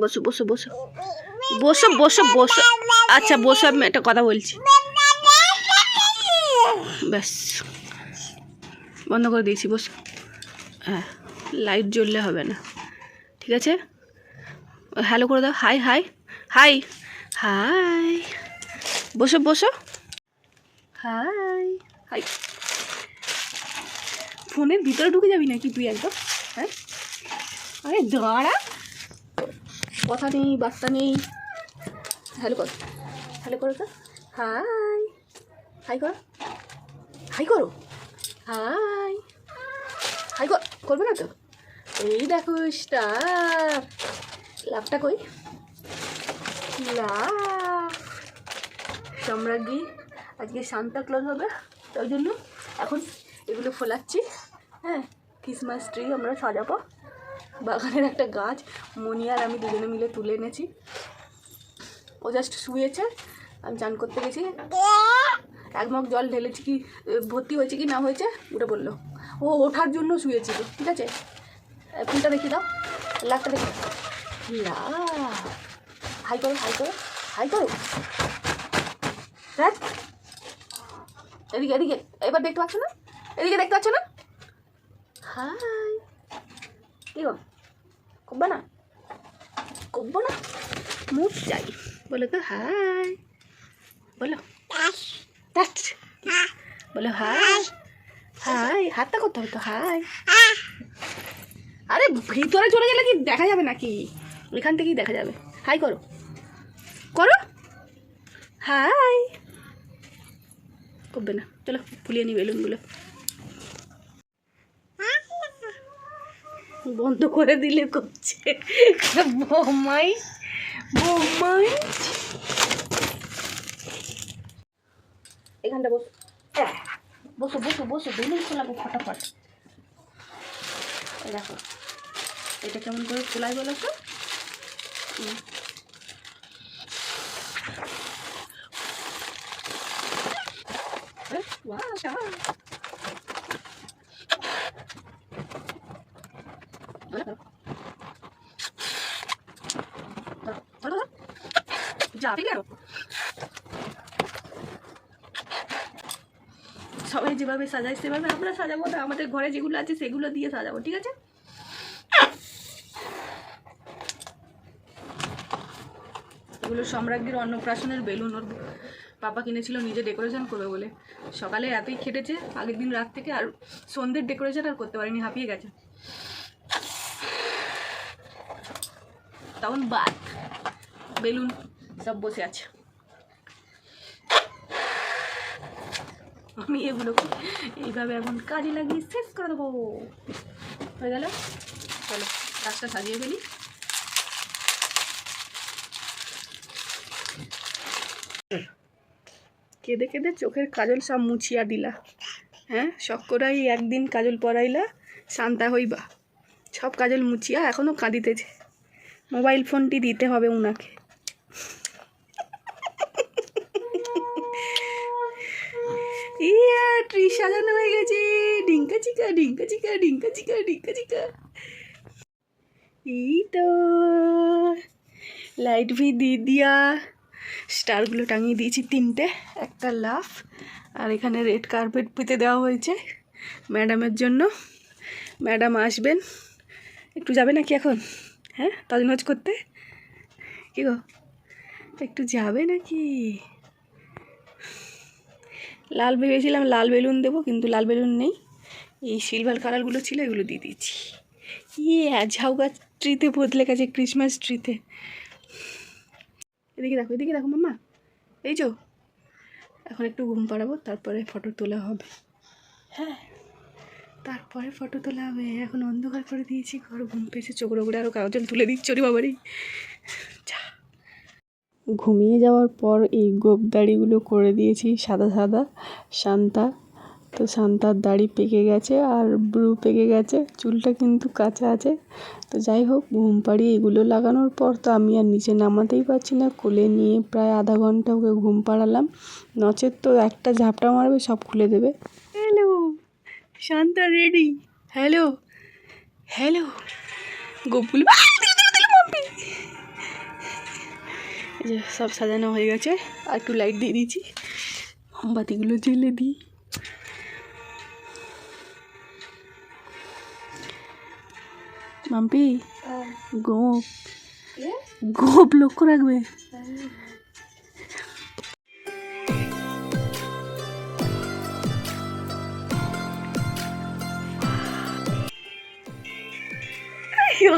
বসো বসো বসো। বসো বসো বসো। আচ্ছা বসো, আমি একটা কথা বলছি। ব্যাস। বন্ধ করে দিয়েছি, বসো। হ্যাঁ লাইট জ্বললে হবে না। ঠিক আছে? হ্যালো করে দাও। হাই হাই হাই হাই বসো বসো। হাই হাই ফোনের ভিতরে ঢুকে যাবি নাকি তুই একদম? হ্যাঁ? আরে দাঁড়া। কথা নেই বার্তা নেই। হ্যালো কর। হ্যালো করো তো। হাই হাই কর। হাই করো। হাই হাই কর। করবে না তো? এই দেখো স্টার লাভটা কই? লাভ। সম্রাজ্ঞী আজকে সান্তা ক্লজ হবে। তাই জন্য এখন এগুলো ফোলাচ্ছি। হ্যাঁ ক্রিসমাস ট্রি আমরা সাজাবো। বাগানের একটা গাছ, মনি আর আমি দুজনে মিলে তুলে এনেছি। ও জাস্ট শুয়েছে, আমি চান করতে গেছি। এক মগ জল ঢেলেছি কি, ভর্তি হয়েছে কি না হয়েছে ওটা বলল। ও ওঠার জন্য শুয়েছিল, ঠিক আছে? ফুলটা দেখি দাও লাখটা দেখি হাই করো হাই করো হাই করো। রাজ এদিকে এদিকে, এবার দেখতে পাচ্ছ না? এদিকে দেখতে পাচ্ছ না? হাই। কি করবে না করব না মুখ চাই বলো তো, হাই। বলো। বলো, হাই। হাই, হাতটা করতে হবে তো, হাই। আরে, ভিতরে চলে গেলে কি দেখা যাবে নাকি? ওইখান থেকেই দেখা যাবে। হাই, করো। করো? হাই। করবে না চলো, ফুলিয়ে নি বেলুনগুলো। বন্ধ করে দিলে করছে। বোমাই বোমাই। এখানটা বস। আহ, বসো বসো বসো বেলুন ফোলাবো ফটাফট। দেখো এটা কেমন করে ফোলাই বলো তো? wow, wow. যাবে কেন সবাই যেভাবে সাজায়, সেভাবে আমরা সাজাবো না আমাদের ঘরে যেগুলো আছে সেগুলো দিয়ে সাজাবো, ঠিক আছে? এগুলো সম্রাজ্ঞীর অন্নপ্রাশনের বেলুন, ওর পাপা কিনেছিল, নিজে ডেকোরেশন করবে বলে। সকালে এতই খেটেছে, আগের দিন রাত থেকে আর সন্ধ্যের ডেকোরেশন আর করতে পারিনি, হাঁপিয়ে গেছে। তখন বাদ বেলুন সব বসে আছে। আমি এগুলোকে এইভাবে এখন কাজে লাগিয়ে শেষ করে দেবো। হয়ে গেল? চলো, কাজটা সাজিয়ে ফেলি। কেঁদে কেঁদে চোখের কাজল সব মুছিয়া দিলা। হ্যাঁ শখ করাই একদিন কাজল পরাইলা, শান্তা হইবা। সব কাজল মুছিয়া এখনও কাঁদিতেছে। মোবাইল ফোনটি দিতে হবে উনাকে। ইয়া ট্রি সাজানো হয়ে গেছে। ডিঙ্কা চিকা ডিঙ্কা চিকা, ডিঙ্কা এই তো। লাইট ভি দিয়ে দিয়া স্টারগুলো টাঙিয়ে দিয়েছি তিনটে, একটা লাফ, আর এখানে রেড কার্পেট পেতে দেওয়া হয়েছে ম্যাডামের জন্য। ম্যাডাম আসবেন। একটু যাবে নাকি এখন? হ্যাঁ তজনজ করতে? কি গো? একটু যাবে নাকি? লাল ভেবেছিলাম লাল বেলুন দেবো, কিন্তু লাল বেলুন নেই। এই সিলভার কালারগুলো ছিল, এগুলো দিয়ে দিয়েছি। ইয়ে ঝাউ গাছ ট্রিতে বদলে গেছে ক্রিসমাস ট্রিতে এদিকে দেখো এদিকে দেখো মাম্মা। এই যো, এখন একটু ঘুম পাড়াবো, তারপরে ফটো তোলা হবে। হ্যাঁ তারপরে ফটো তোলা হবে। এখন অন্ধকার করে দিয়েছি, ঘর ঘুম পেয়েছে, চোখ রোগড়ে আরও কাগজ তুলে দিচ্ছি বাবারই ঘুমিয়ে যাওয়ার পর এই গোপ দাড়িগুলো করে দিয়েছি, সাদা সাদা, শান্তা। তো শান্তার দাড়ি পেকে গেছে আর ব্রু পেকে গেছে, চুলটা কিন্তু কাঁচা আছে। তো যাই হোক, ঘুম পাড়িয়ে এগুলো লাগানোর পর তো আমি আর নিচে নামাতেই পারছি না, কোলে নিয়ে প্রায় আধা ঘণ্টা ওকে ঘুম পাড়ালাম। নচেত তো একটা ঝাপটা মারবে, সব খুলে দেবে। Hello, Shanta ready hello hello. Gopul Mampi. সব সাজানো হয়ে গেছে। আর একটু লাইট দিয়ে দিয়েছি মোমবাতিগুলো জ্বেলে দিই। মাম্পি, গোপ। গোপ লক্ষ্য রাখবে।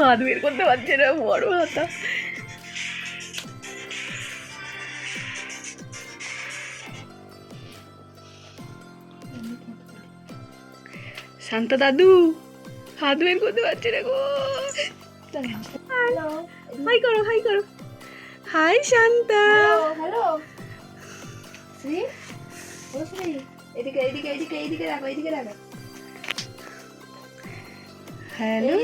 হাত বের করতে পারছে না, বড় হাতা। শান্ত দাদু হাত বের করতে পারছে না গো। হাই করো হাই করো। হাই শান্তা। হ্যালো শ্রী ও শ্রী এদিকে এদিকে এদিকে এইদিকে রাখো এইদিকে রাখো হ্যালো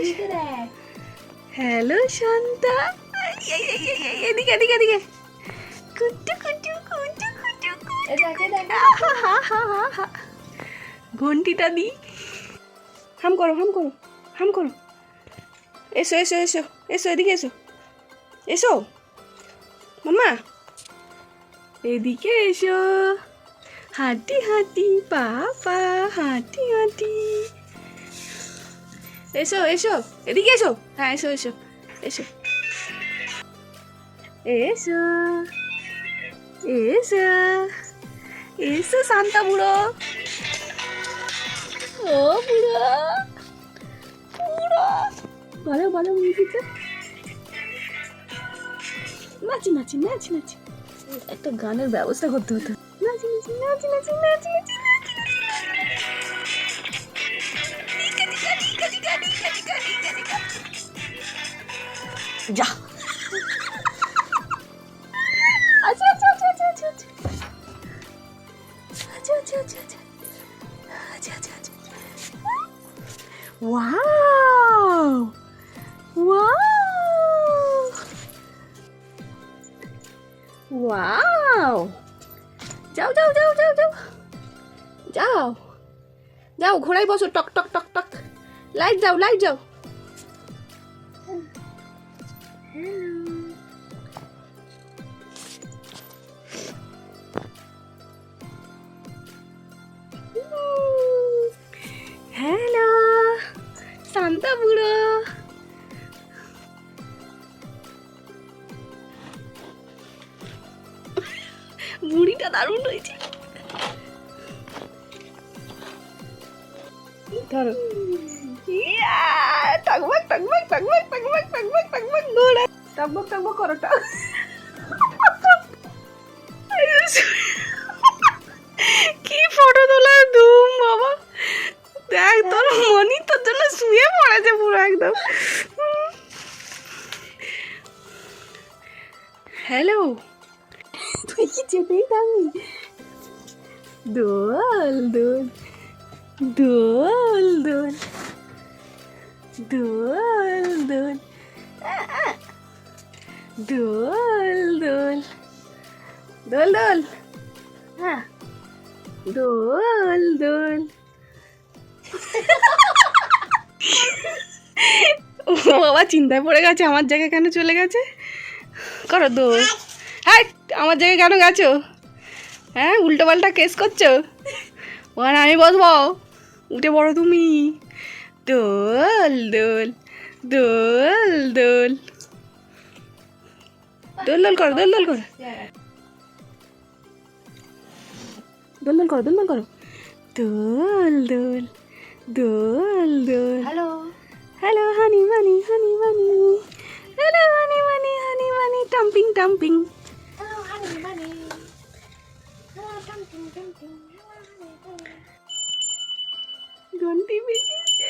হ্যালো শান্তা। এদিকে এদিকে এদিকে। কুটু কুটু কুটু কুটু কুটু। এ দেখ এ দেখ ঘন্টিটা দি। হাম করো হাম করো হাম করো। এসো এসো এসো এসো, এদিকে এসো। এসো। মাম্মা। এদিকে এসো। হাঁটি হাঁটি পা পা হাঁটি হাঁটি। এসো এসো, এদিকে এসো। হ্যাঁ এসো এসো এসো। এসো এসো এসো শান্তা বুড়ো। ও বুড়ো। বুড়ো। বলো বলো মিউজিকটা নাচি নাচি নাচি নাচি। একটা গানের ব্যবস্থা করতে হতো। নাচি নাচি নাচি নাচি নাচি নাচি যা। যাও। যাও। যাও যাও ঘোড়ায় বসো। টক টক টক টক। লাইট যাও লাইট যাও হ্যালো। শান্তা বুড়ো। বুড়িটা দারুণ হয়েছে ধরো টকবক টকবক টকবক টকবক টকবক টকবক ঘোড়া টকবক টকবক করো কি ফটো তোলার ধুম বাবা দেখ তোর মনি তোর জন্য শুয়ে পড়েছে পুরো একদম হ্যালো তুই কি চেপেই থাকবি দোল দোল দোল দোল। দোল দোল। দোল দোল। দোল দোল। হ্যাঁ। দোল দোল। ও বাবা, চিন্তায় পড়ে গেছে? আমার জায়গায় কেন চলে গেছে? করো, দোল। হ্যাঁ আমার জায়গায় কেন গেছো? হ্যাঁ উল্টো পাল্টা কেস করছ? ওখানে আমি বসবো। উঠে পড়ো তুমি। দোল দোল দোল দোল। দোল দোল করো দোল দোল করো। দোল দোল করো দোল দোল করো। দোল দোল দোল দোল। Hello. Hello honey money honey money. Hello honey money honey money টাম্পিং টাম্পিং। Hello honey money. Hello ঘন্টি বেজেছে ঘন্টি বেজেছে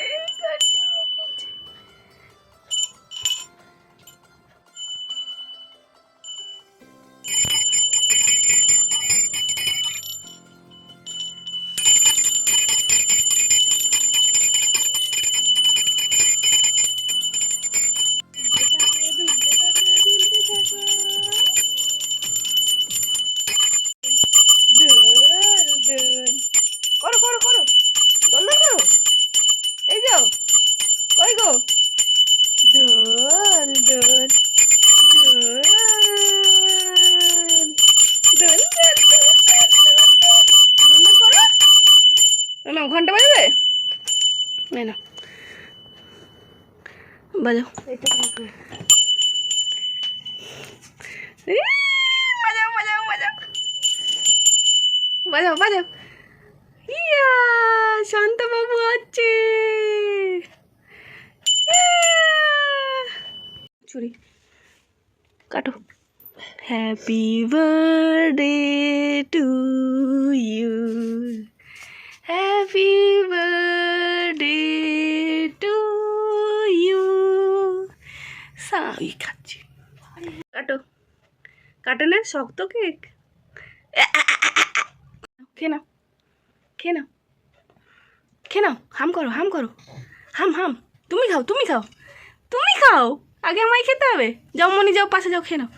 বাজাও এটা দেখো এই, বাজাও বাজাও বাজাও। বাজাও বাজাও। ইয়া আছে। চুরি। কাটো। Happy birthday to you happy birthday to you সাই খাচ্ছি কাটো কাটে না শক্ত কেক। খেয়ে নাও খেয়ে নাও খেয়ে নাও হাম করো হাম করো হাম হাম তুমি খাও তুমি খাও তুমি খাও আগে আমায় খেতে হবে যাও মনি যাও পাশে যাও খেয়ে নাও।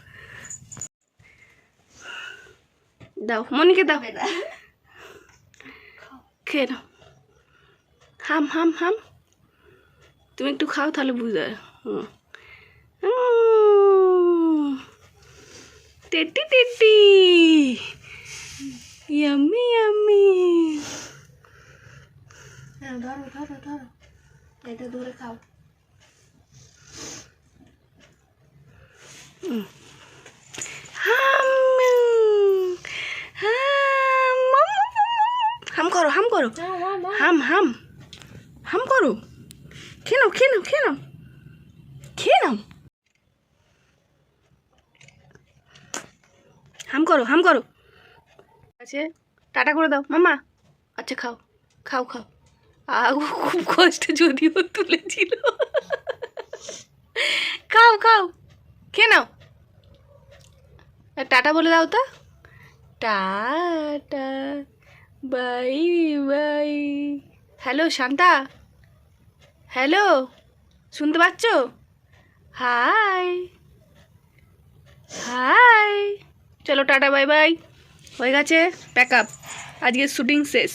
দাও মনিকে দাও। খেয়ে নাও। হাম হাম হাম তুমি একটু খাও তাহলে পারবে। হুম। টেটি টেটি ইয়াম্মি ইয়াম্মি হ্যাঁ ধরো ধরো ধরো এটা দূরে খাও হাম হাম হাম করো হাম করো হাম হাম হাম করো খেয়ে নাও খেয়ে নাও খেয়ে নাও খেয়ে নাও হাম করো হাম করো। আছে, টাটা করে দাও মামা আচ্ছা খাও খাও খাও। আগু খুব কষ্টে যদিও তুলেছিল। খাও খাও, খেয়ে নাও। টাটা বলে দাও তো। Tata, bye bye. Hello, Shanta. Hello, শুনতে পাচ্ছ? Hi hi. চলো টাটা বাই বাই। হয়ে গেছে প্যাক আপ আজকে শুটিং শেষ।